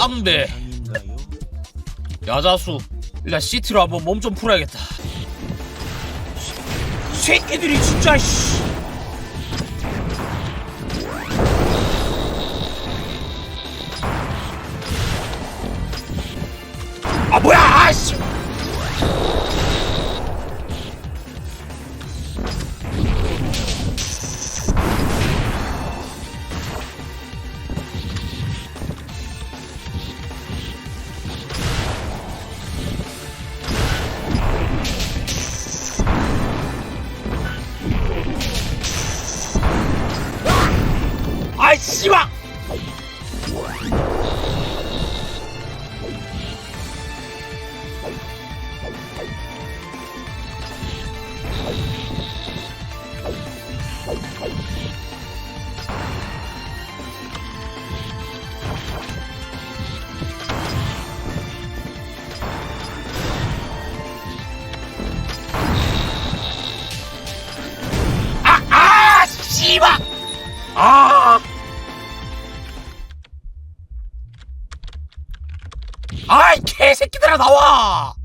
쌍배. 야자수. 일단 시티로 한번 몸 좀 풀어야겠다. 새끼들이 진짜 씨 아, 아! 아! 아이, 개새끼들아, 나와!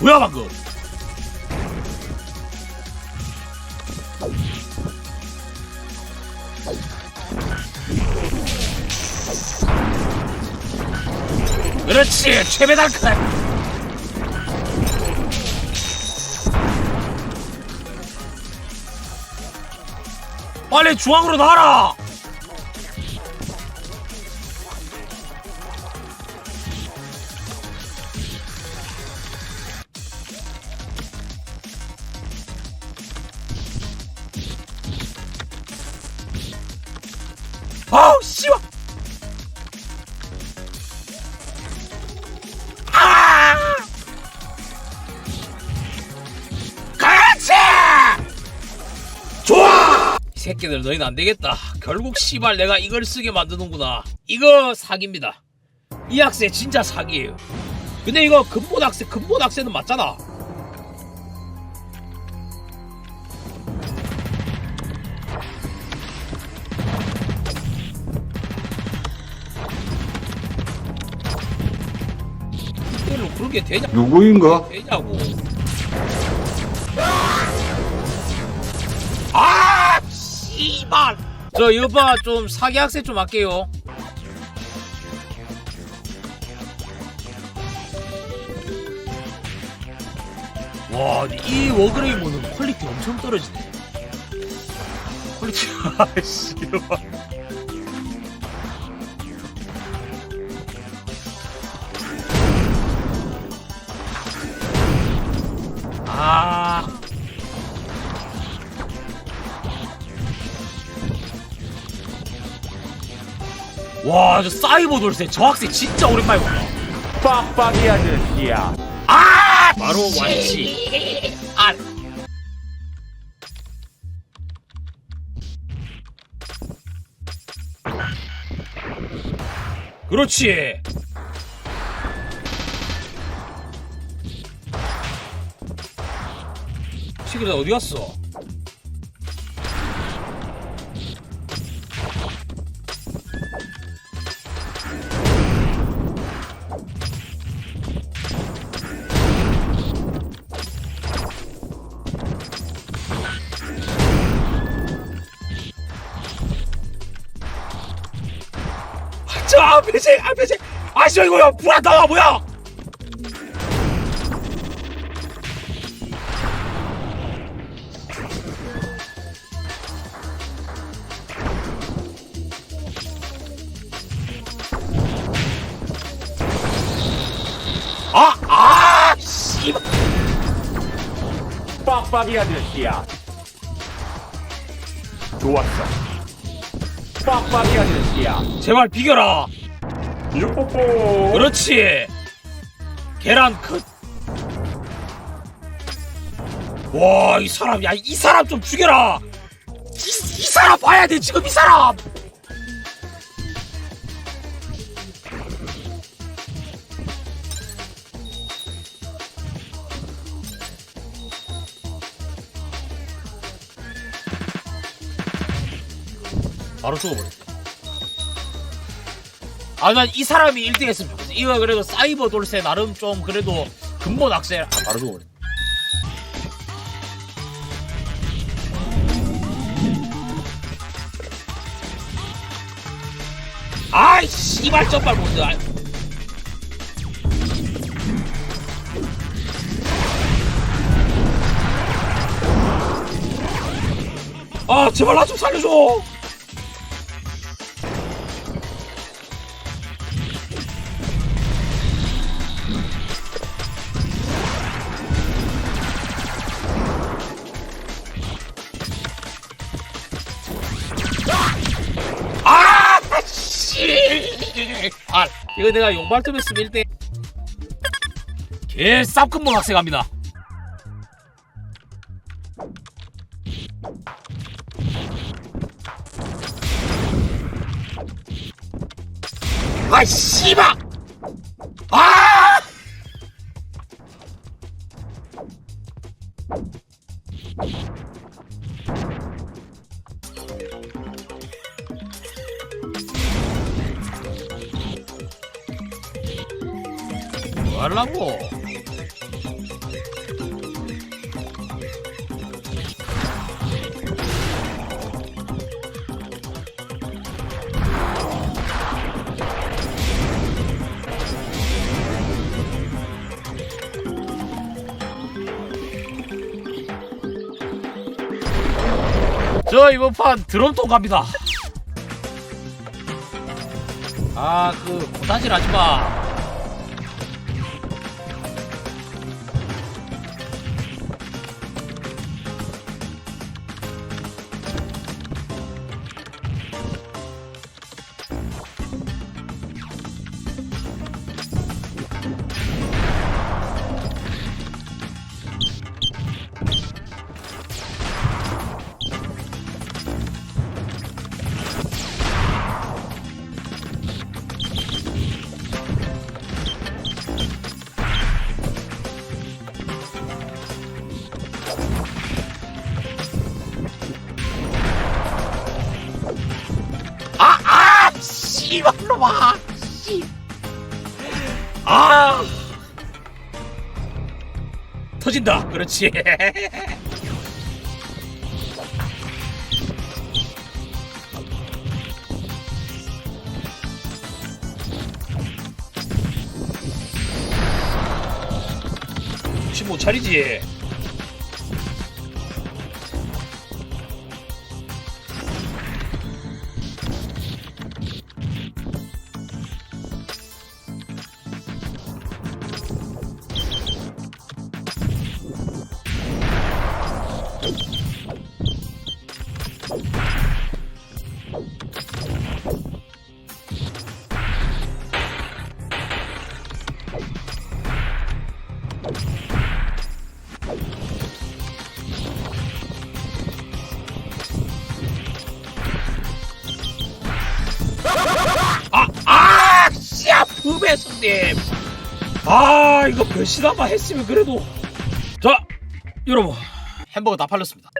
뭐야 방금? 그렇지 최배 달칼 빨리 중앙으로 나와라 새끼들 너희는 안 되겠다. 결국 씨발 내가 이걸 쓰게 만드는구나. 이거 사기입니다. 이 학생 진짜 사기예요. 근데 이거 근본 학생 근본 학생은 맞잖아. 이걸로 그렇게 되냐? 누구인가? 되냐고. 아, 씨발. 저 여봐 좀 사기 학생 좀 할게요. 와, 이 워그레이모는 퀄리티 엄청 떨어지네. 퀄리티, 아, 씨 와, 저 사이버 돌쇠 저 학생 진짜 오랜만에 본다. 빡빡이 아저씨야. 아! 바로 완치. 아. 그렇지. 시그널 어디 갔어? 아 배제 아씨 이거야 불안다 뭐야 아 아 씨발 빡빡이 아저씨야. 좋았어. 빡빡이 아저씨야. 제발 비겨라 유뽀뽀. 그렇지. 계란 컷 와 이 사람 야 이 사람 좀 죽여라. 이, 이 사람 봐야 돼 지금 이 사람. 바로 죽어버렸다 아, 난 이 사람이 1등 했으면 좋겠어. 이거 그래도 사이버 돌쇠 나름 좀 그래도 근본 악셀. 아, 바로 죽어버려. 아이, 씨발, 점발 뭔데. 아이. 아, 제발 나 좀 살려줘. X8 이거 내가 용발톱 했으면 1대. 개 쌉근본 학생합니다. 아 씨발! 아! 뭐 하려고? 저 이번 판 드럼통 갑니다. 아, 그 고단질 하지 마. 씨발로 와. 씨. 아. 터진다. 그렇지. 혹시 못 차리지? 부배수님. 아, 이거 한번 했으면 그래도. 자, 여러분, 햄버거 다 팔렸습니다.